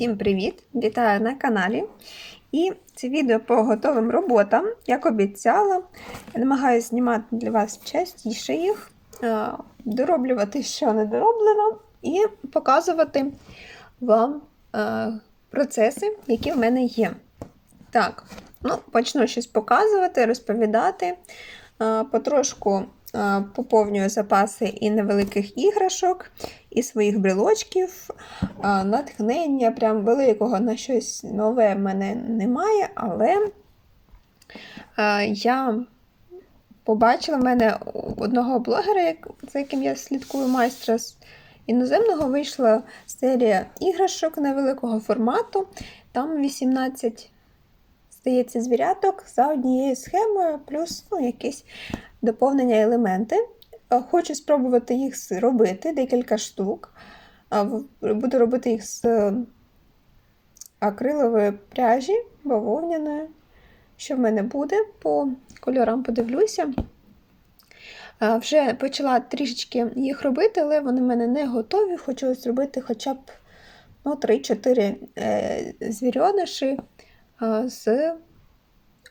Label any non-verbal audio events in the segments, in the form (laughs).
Всім привіт! Вітаю на каналі. І це відео по готовим роботам. Як обіцяла, я намагаюся знімати для вас частіше їх, е, дороблювати, що не дороблено, і показувати вам е, процеси, які в мене є. Так, ну, почну щось показувати, розповідати. Е, Потрошку поповнюю запаси і невеликих іграшок, і своїх брелочків. Е, Натхнення прям великого на щось нове в мене немає, але е, я побачила в мене одного блогера, за яким я слідкую майстра з іноземного, вийшла серія іграшок невеликого формату. Там 18 здається, звіряток за однією схемою, плюс ну, якісь доповнення елементи. Е, Хочу спробувати їх зробити, декілька штук. Буду робити їх з е, акрилової пряжі, бавовняної. Що в мене буде, по кольорам подивлюся. Е, Вже почала трішечки їх робити, але вони в мене не готові. Хочу зробити хоча б ну, 3-4 е, звірьониші е, з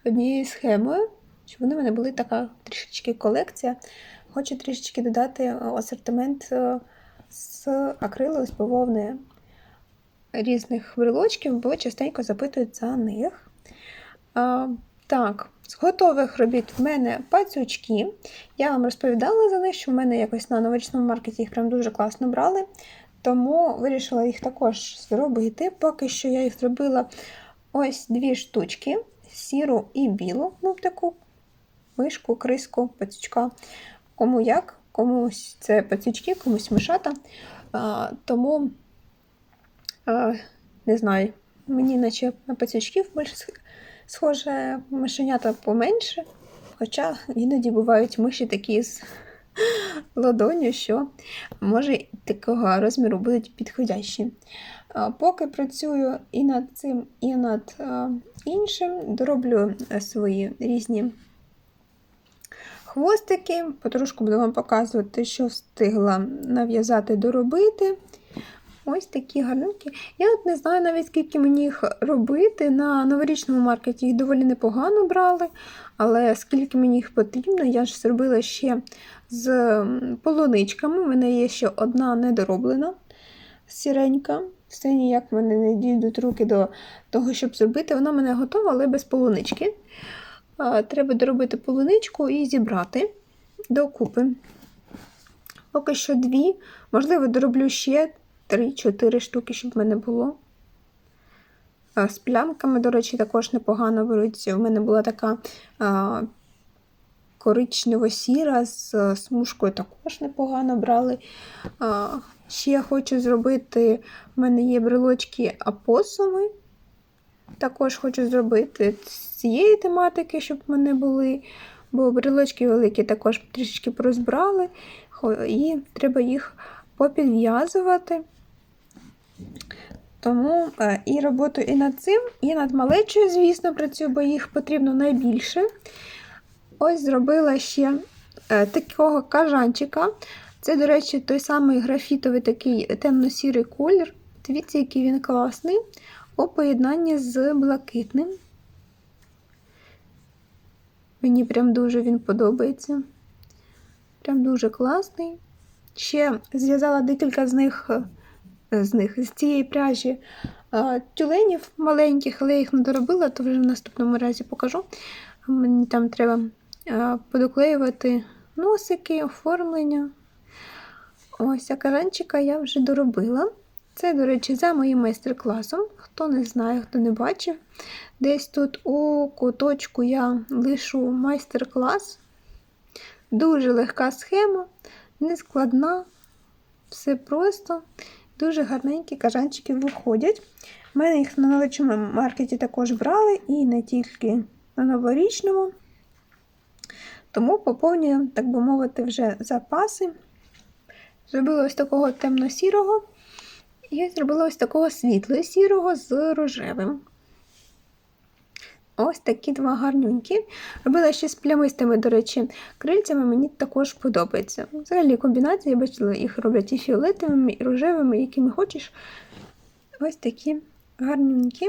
однією схемою, щоб вони в мене були така трішечки колекція. Хочу трішечки додати е, асортимент е, з акрилу, з бавовни різних брелочків, бо частенько запитують за них. Так, з готових робіт в мене пацючки. Я вам розповідала за них, що в мене якось на новорічному маркеті їх прям дуже класно брали. Тому вирішила їх також зробити. Поки що я їх зробила ось дві штучки: сіру і білу, ну таку мишку, криску, пацючка. Кому як, комусь це пацючки, комусь мишата. А, тому а, не знаю, мені наче на пацючків більше сх- схоже, мишенята поменше. Хоча іноді бувають миші такі з (laughs) ладоню, що може такого розміру будуть підходящі. А, Поки працюю і над цим, і над іншим, дороблю е, свої різні хвостики. Потрошку буду вам показувати, що встигла нав'язати доробити. Ось такі гарненькі. Я от не знаю навіть, скільки мені їх робити. На новорічному маркеті їх доволі непогано брали, але скільки мені їх потрібно, я ж зробила ще з полуничками. У мене є ще одна недороблена сіренька. Все ніяк в мене не дійдуть руки до того, щоб зробити. Вона мене готова, але без полунички. Треба доробити полуничку і зібрати докупи. Поки що дві, можливо, дороблю ще 3-4 штуки, щоб в мене було. З плямками, до речі, також непогано беруться. У мене була така коричнево-сіра з смужкою також непогано брали. Ще я хочу зробити, в мене є брелочки апосуми. Також хочу зробити з цієї тематики, щоб в мене були. Бо брелочки великі також трішечки порозбрали, хо- і треба їх попідв'язувати. Тому е, і роботу і над цим, і над малечою, звісно, працюю, бо їх потрібно найбільше. Ось зробила ще е, такого кажанчика. Це, до речі, той самий графітовий такий темно-сірий колір. Дивіться, який він класний. У поєднанні з блакитним. Мені прям дуже він подобається. Прям дуже класний. Ще зв'язала декілька з них, е, з них з цієї пряжі е, тюленів маленьких, але я їх не доробила, то вже в наступному разі покажу. Мені там треба е, подоклеювати носики, оформлення. Ось а каранчика я вже доробила. Це, до речі, за моїм майстер-класом. Хто не знає, хто не бачив. Десь тут у куточку я лишу майстер-клас. Дуже легка схема, нескладна, все просто. Дуже гарненькі кажанчики виходять. У мене їх на новичому маркеті також брали і не тільки на новорічному. Тому поповнюю, так би мовити, вже запаси. Зробила ось такого темно-сірого. І зробила ось такого світло-сірого з рожевим. Ось такі два гарненькі. Робила ще з плямистими, до речі, крильцями, мені також подобається. Взагалі комбінації, я бачила, їх роблять і фіолетовими, і рожевими, якими хочеш. Ось такі гарненькі.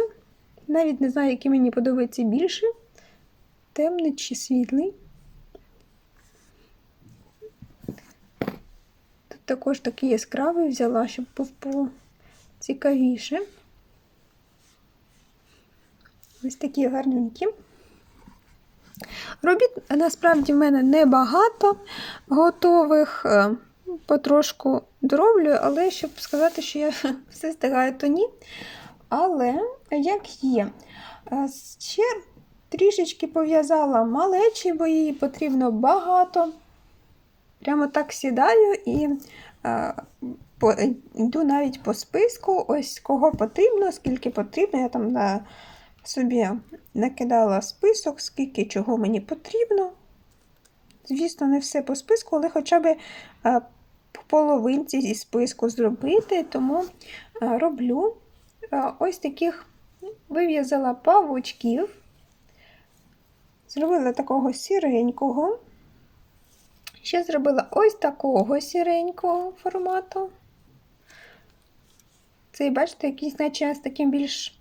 Навіть не знаю, який мені подобається більше. Темний чи світлий. Також такий яскравий взяла, щоб був цікавіше. Ось такі гарненькі. Робіт насправді в мене небагато готових, е, потрошку дроблю, але щоб сказати, що я (laughs) все стигаю, то ні. Але як є, Е, ще трішечки пов'язала малечі, бо її потрібно багато. Прямо так сідаю і е, по, йду навіть по списку, ось кого потрібно, скільки потрібно. Я там на собі накидала список, скільки чого мені потрібно. Звісно, не все по списку, але хоча б е, по половинці зі списку зробити, тому е, роблю Е, ось таких вив'язала павучків, зробила такого сіренького. Ще зробила ось такого сіренького формату. Цей, бачите, якийсь, наче з таким більш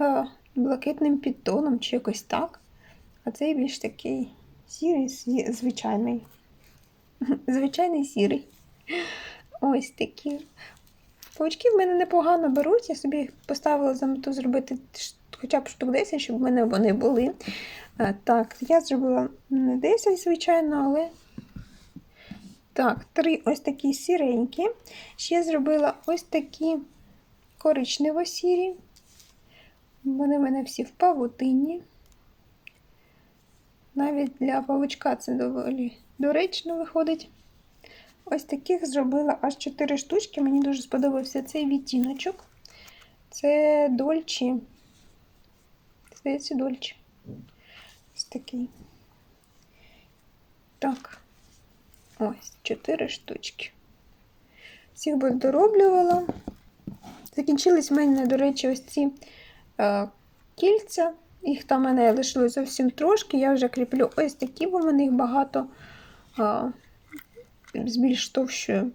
е, блакитним підтоном, чи якось так. А цей більш такий сірий, звичайний. (laughs) Звичайний сірий. Ось такі. Паучки в мене непогано беруть. Я собі поставила за мету зробити хоча б штук 10, щоб в мене вони були. Е, Так, я зробила не 10, звичайно, але. Так, три ось такі сіренькі. Ще зробила ось такі коричнево-сірі. Вони в мене всі в павутині. Навіть для павучка це доволі доречно виходить. Ось таких зробила аж 4 штучки. Мені дуже сподобався цей відтіночок. Це дольчі. Здається, дольчі. Ось такий. Так. Ось, 4 штучки. Всіх би дороблювала. Закінчились в мене, до речі, ось ці е, кільця. Їх там в мене лишилось зовсім трошки. Я вже кріплю ось такі, бо в мене їх багато. Е, з більш товщою.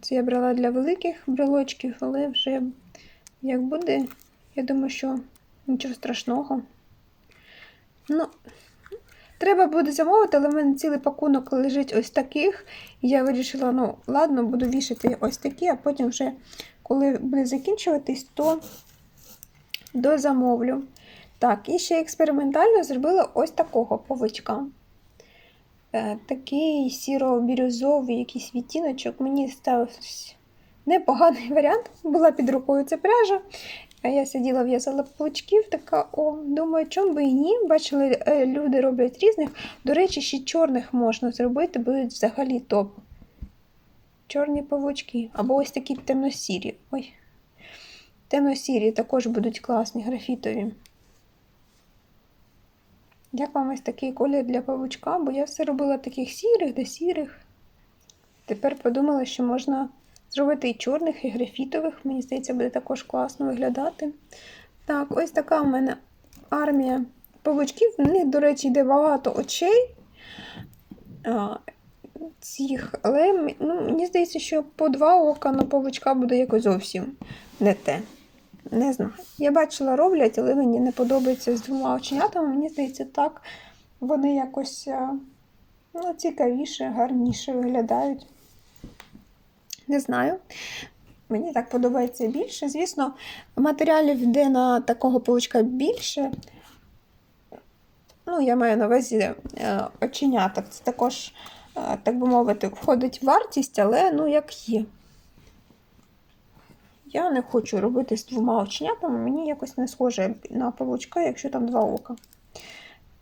Це я брала для великих брелочків, але вже як буде, я думаю, що нічого страшного. Ну, треба буде замовити, але в мене цілий пакунок лежить ось таких. Я вирішила, ну, ладно, буду вішати ось такі, а потім вже, коли буде закінчуватись, то дозамовлю. Так, і ще експериментально зробила ось такого павичка. Е, Такий сіро-бірюзовий якийсь відтіночок. Мені стався непоганий (laughs) варіант. Була під рукою ця пряжа. А я сиділа, в'язала паучків, така, о, думаю, чому би і ні. Бачили, е, люди роблять різних. До речі, ще чорних можна зробити, будуть взагалі топ. Чорні павучки. Або ось такі темно-сірі. Ой. Темно-сірі також будуть класні, графітові. Як вам ось такий колір для павучка? Бо я все робила таких сірих до сірих. Тепер подумала, що можна зробити і чорних, і графітових. Мені здається, буде також класно виглядати. Так, ось така в мене армія павучків. В них, до речі, йде багато очей. А, цих, але ну, мені здається, що по два ока на павучка буде якось зовсім не те. Не знаю. Я бачила, роблять, але мені не подобається з двома оченятами. Мені здається, так вони якось ну, цікавіше, гарніше виглядають. Не знаю. Мені так подобається більше. Звісно, матеріалів йде на такого паучка більше. Ну, я маю на увазі е, оченяток. Це також, е, так би мовити, входить в вартість, але ну як є. Я не хочу робити з двома оченятами, мені якось не схоже на павучка, якщо там два ока.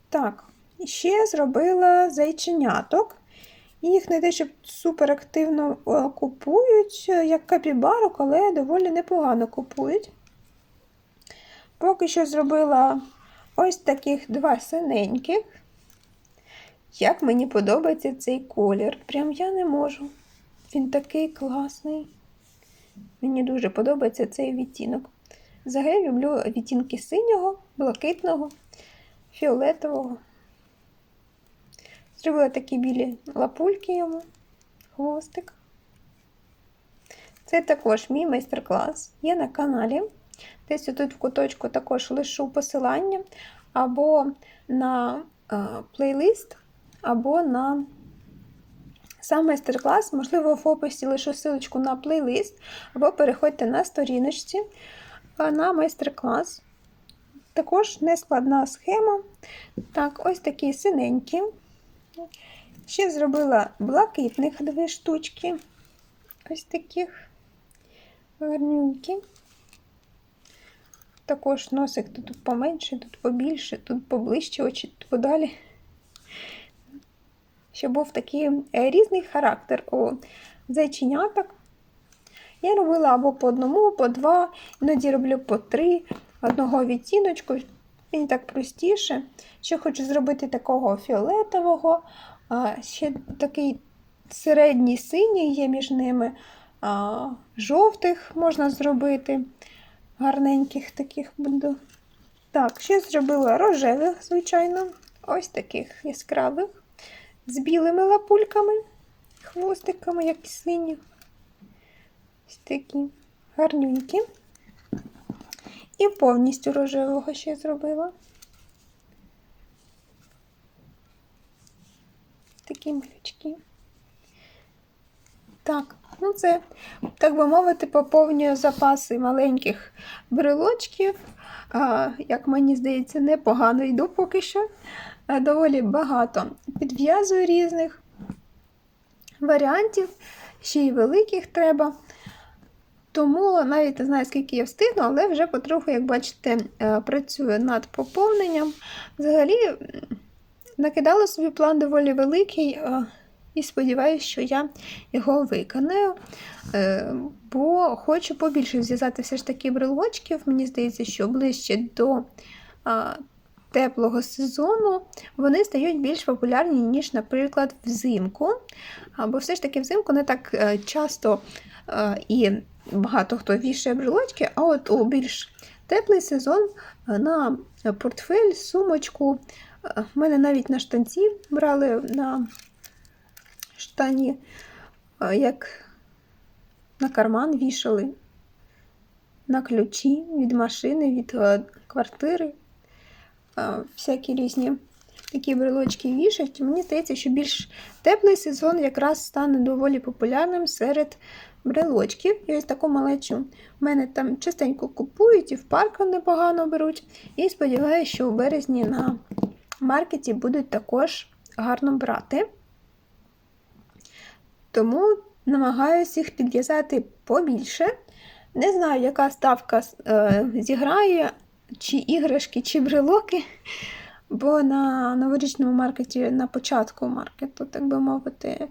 Так, ще зробила зайченяток. Їх не те, щоб супер активно е, купують, е, як капібарок, але доволі непогано купують. Поки що зробила ось таких два синеньких. Як мені подобається цей колір. Прям я не можу. Він такий класний. Мені дуже подобається цей відтінок. Взагалі люблю відтінки синього, блакитного, фіолетового. Зробила такі білі лапульки йому, хвостик. Це також мій майстер-клас. Є на каналі. Десь тут в куточку також лишу посилання або на е, плейлист, або на сам майстер-клас. Можливо, в описі лишу ссылочку на плейлист, або переходьте на сторіночці е, на майстер-клас. Також нескладна схема. Так, ось такі синенькі. Ще зробила блакитних дві штучки. Ось таких гарнюнькі. Також носик тут поменше, тут побільше, тут поближче, очі тут подалі. Щоб був такий е, різний характер у зайченяток. Я робила або по одному, по два, іноді роблю по три одного відтіночку. Мені так простіше. Ще хочу зробити такого фіолетового, ще такий середній синій є між ними, жовтих можна зробити. Гарненьких таких буду. Так, ще зробила рожевих, звичайно, ось таких яскравих, з білими лапульками, хвостиками, як і сині. Ось такі гарненькі. І повністю рожевого ще зробила. Такі малючки. Так, ну це, так би мовити, поповнює запаси маленьких брелочків. А, як мені здається, непогано йду поки що. Доволі багато підв'язую різних варіантів, ще й великих треба. Тому навіть не знаю, скільки я встигну, але вже потроху, як бачите, е, працюю над поповненням. Взагалі, накидала собі план доволі великий, е, і сподіваюся, що я його виконаю. Е, Бо хочу побільше зв'язати все ж таки брелочків. Мені здається, що ближче до теплого сезону вони стають більш популярні, ніж, наприклад, взимку. Бо все ж таки взимку не так часто і багато хто вішає брелочки, а от у більш теплий сезон е, на портфель, сумочку. е, В мене навіть на штанці брали на штані, е, як на карман вішали, на ключі від машини, від е, квартири. Е, Всякі різні такі брелочки вішать. Мені здається, що більш теплий сезон якраз стане доволі популярним серед брелочків. І ось таку малечу в мене там частенько купують і в парках непогано беруть. І сподіваюся, що у березні на маркеті будуть також гарно брати. Тому намагаюся їх підв'язати побільше. Не знаю, яка ставка е, зіграє, чи іграшки, чи брелоки. Бо на новорічному маркеті, на початку маркету, так би мовити,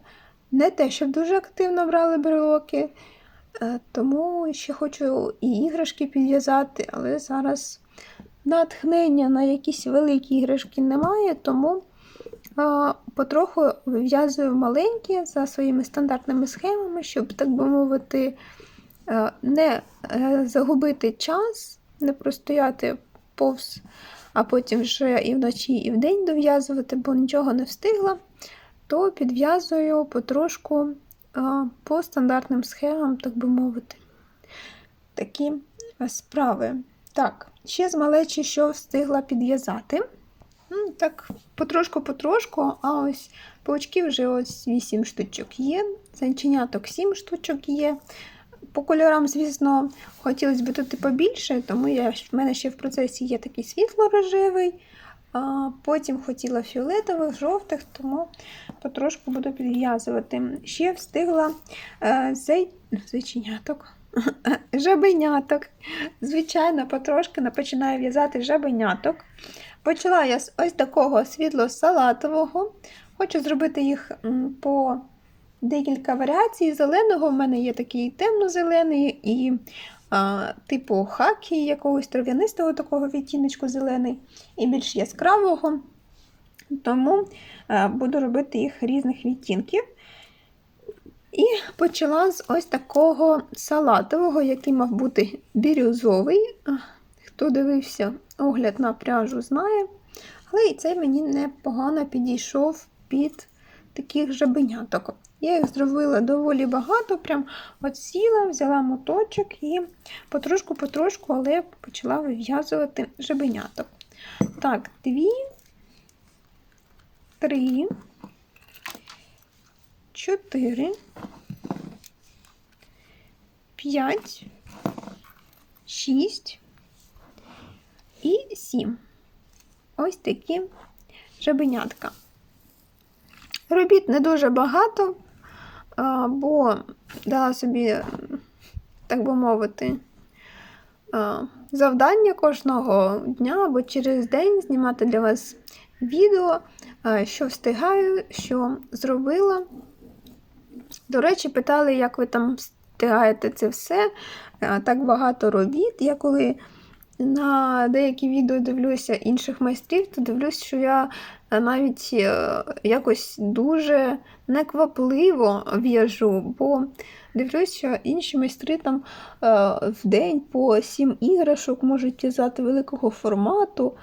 не те, щоб дуже активно брали брелоки. Е, Тому ще хочу і іграшки підв'язати, але зараз натхнення на якісь великі іграшки немає, тому а, потроху вив'язую маленькі за своїми стандартними схемами, щоб, так би мовити, е, не е, загубити час, не простояти повз, а потім вже і вночі, і вдень дов'язувати, бо нічого не встигла, то підв'язую потрошку по стандартним схемам, так би мовити. Такі е, справи. Так, ще з малечі, що встигла підв'язати. Так, потрошку-потрошку, а ось паучків вже ось 8 штучок є, зайченяток 7 штучок є. По кольорам, звісно, хотілося б тут і побільше, тому я, в мене ще в процесі є такий світло-рожевий, потім хотіла фіолетових, жовтих, тому потрошку буду підв'язувати. Ще встигла е, зайченяток. (laughs) Жабеняток. Звичайно, потрошки починаю в'язати жабеняток. Почала я з ось такого світло-салатового. Хочу зробити їх по декілька варіацій. Зеленого в мене є такий темно-зелений і а, типу хакі, якогось трав'янистого такого відтіночку зелений, і більш яскравого. Тому а, буду робити їх різних відтінків. І почала з ось такого салатового, який мав бути бірюзовий. Хто дивився огляд на пряжу, знає. Але і цей мені непогано підійшов під таких жабеняток. Я їх зробила доволі багато, прям от сіла, взяла моточок і потрошку-потрошку, але почала вив'язувати жабеняток. Так, дві, три, чотири, п'ять, шість і сім. Ось такі жабенятка. Робіт не дуже багато, бо дала собі, так би мовити, завдання кожного дня або через день знімати для вас відео, що встигаю, що зробила. До речі, питали, як ви там встигаєте це все. Так багато робіт. Я коли на деякі відео дивлюся інших майстрів, то дивлюсь, що я е, навіть е, якось дуже неквапливо в'яжу, бо дивлюсь, що інші майстри там е, в день по сім іграшок можуть в'язати великого формату.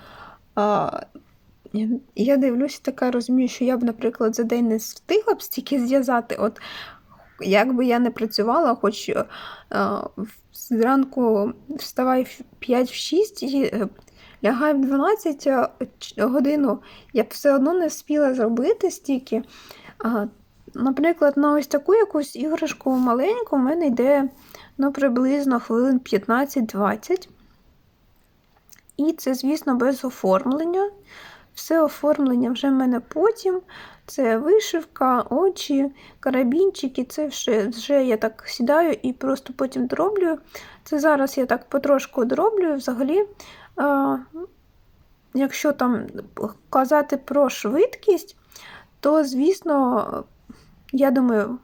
Я дивлюся, така розумію, що я б, наприклад, за день не встигла б стільки зв'язати. От як би я не працювала, хоч е, зранку вставай в 5-6 і е, лягай в 12 е, годину, я б все одно не встигла зробити стільки. Наприклад, на ось таку якусь іграшку маленьку в мене йде ну, приблизно хвилин 15-20. І це, звісно, без оформлення. Все оформлення вже в мене потім. Це вишивка, очі, карабінчики. Це вже, вже я так сідаю і просто потім дроблюю. Це зараз я так потрошку дроблюю. Взагалі, а, якщо там казати про швидкість, то, звісно, я думаю,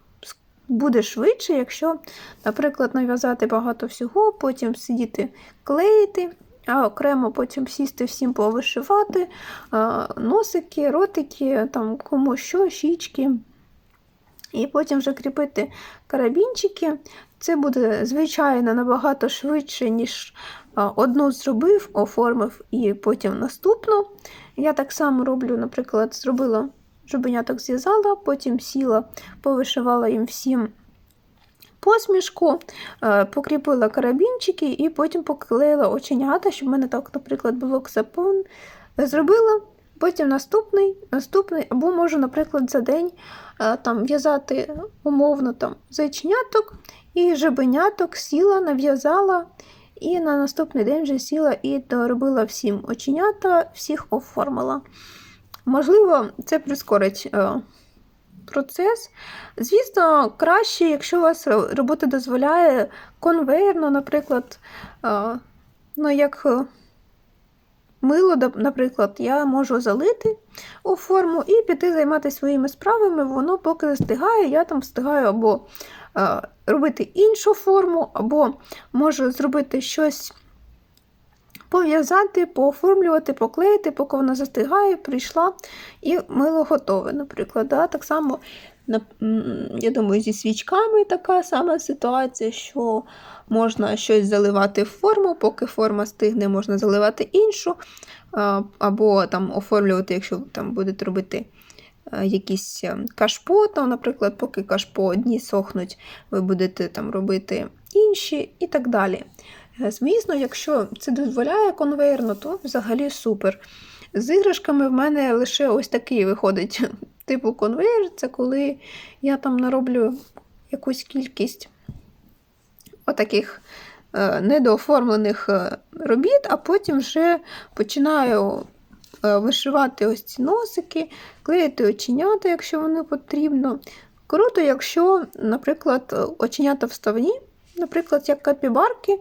буде швидше, якщо, наприклад, нав'язати багато всього, потім сидіти клеїти а окремо потім сісти всім повишивати, носики, ротики, там кому що, щічки. І потім вже кріпити карабінчики. Це буде, звичайно, набагато швидше, ніж одну зробив, оформив і потім наступну. Я так само роблю, наприклад, зробила жабеняток зв'язала, потім сіла, повишивала їм всім посмішку, е, покріпила карабінчики і потім поклеїла оченята, щоб в мене так, наприклад, блок запон зробила. Потім наступний, наступний, або можу, наприклад, за день е, там в'язати умовно там зайченяток і жабеняток, сіла, нав'язала, і на наступний день вже сіла і доробила всім оченята, всіх оформила. Можливо, це прискорить е, процес. Звісно, краще, якщо у вас робота дозволяє конвейерно, наприклад, ну, як е, мило, наприклад, я можу залити у форму і піти займатися своїми справами, воно поки застигає, я там встигаю або робити іншу форму, або можу зробити щось пов'язати, пооформлювати, поклеїти, поки вона застигає, прийшла і мило готове. Наприклад, да? так само, я думаю, зі свічками така сама ситуація, що можна щось заливати в форму, поки форма стигне, можна заливати іншу, або там оформлювати, якщо там будете робити. Якісь е, кашпо, там, наприклад, поки кашпо одні сохнуть, ви будете там робити інші і так далі. Е, звісно, якщо це дозволяє конвейерно, то взагалі супер. З іграшками в мене лише ось такий виходить (laughs) типу конвейер, це коли я там нароблю якусь кількість отаких е, недооформлених е, робіт, а потім вже починаю вишивати ось ці носики, клеїти оченята, якщо воно потрібно. Круто, якщо, наприклад, оченята вставні, наприклад, як капібарки.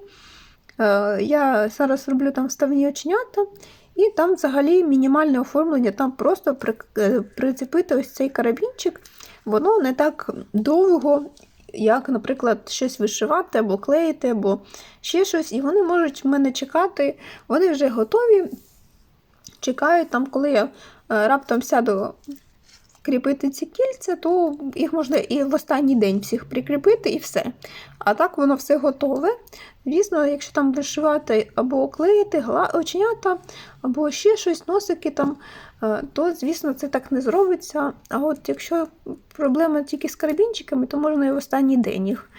Е, я зараз роблю там вставні оченята, і там взагалі мінімальне оформлення, там просто е, прицепити ось цей карабінчик, воно не так довго, як, наприклад, щось вишивати або клеїти, або ще щось. І вони можуть в мене чекати, вони вже готові. Чекають, там, коли я е, раптом сяду кріпити ці кільця, то їх можна і в останній день всіх прикріпити, і все. А так воно все готове. Звісно, якщо там вишивати або клеїти оченята, або ще щось, носики там, е, то, звісно, це так не зробиться. А от якщо проблема тільки з карабінчиками, то можна і в останній день їх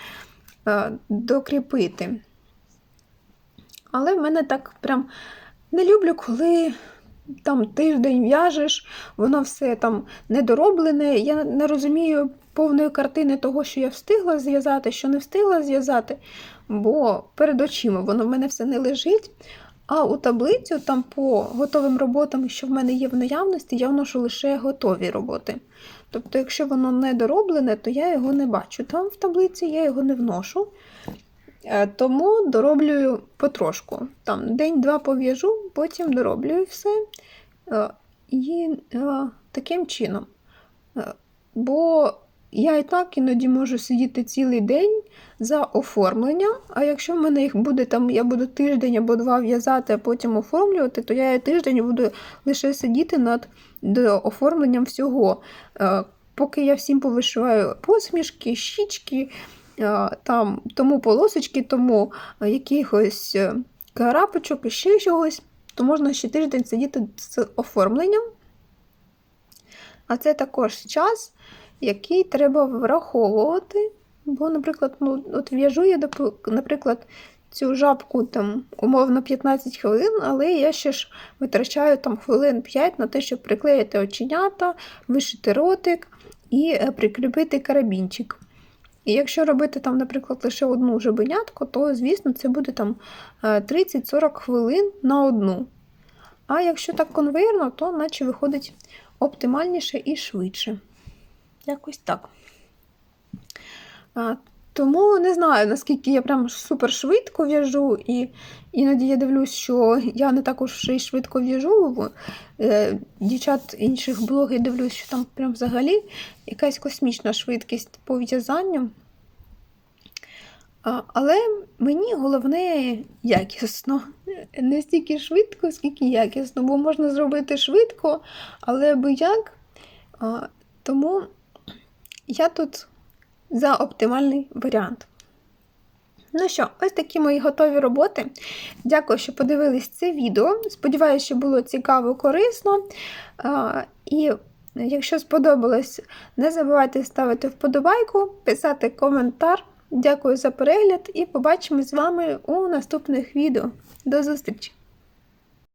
е, докріпити. Але в мене так прям не люблю, коли там тиждень в'яжеш, воно все там недороблене. Я не розумію повної картини того, що я встигла зв'язати, що не встигла зв'язати, бо перед очима воно в мене все не лежить. А у таблицю там по готовим роботам, що в мене є в наявності, я вношу лише готові роботи. Тобто, якщо воно не дороблене, то я його не бачу. Там в таблиці я його не вношу. Е, Тому дороблюю потрошку. Там день-два пов'яжу, потім дороблюю все. Е, І е, таким чином. Е, Бо я і так іноді можу сидіти цілий день за оформлення, а якщо в мене їх буде там, я буду тиждень або два в'язати, а потім оформлювати, то я і тиждень буду лише сидіти над оформленням всього. Поки я всім повишиваю посмішки, щічки, там, тому полосочки, тому якихось карапочок і ще чогось, то можна ще тиждень сидіти з оформленням. А це також час, який треба враховувати. Бо, наприклад, ну, от в'яжу я, наприклад, цю жабку там умовно 15 хвилин, але я ще ж витрачаю там хвилин 5 на те, щоб приклеїти оченята, вишити ротик і е, прикріпити карабінчик. І якщо робити там, наприклад, лише одну жабенятку, то, звісно, це буде там е, 30-40 хвилин на одну. А якщо так конвейерно, то наче виходить оптимальніше і швидше. Якось так. Тому не знаю, наскільки я прям супер швидко в'яжу, і іноді я дивлюсь, що я не також й швидко в'яжу. Е, дівчат інших блогів дивлюсь, що там прям взагалі якась космічна швидкість по в'язанню. Але мені головне якісно. Не стільки швидко, скільки якісно, бо можна зробити швидко, але аби як. Тому я тут за оптимальний варіант. Ну що, ось такі мої готові роботи. Дякую, що подивились це відео. Сподіваюся, що було цікаво, корисно. І якщо сподобалось, не забувайте ставити вподобайку, писати коментар. Дякую за перегляд і побачимось з вами у наступних відео. До зустрічі!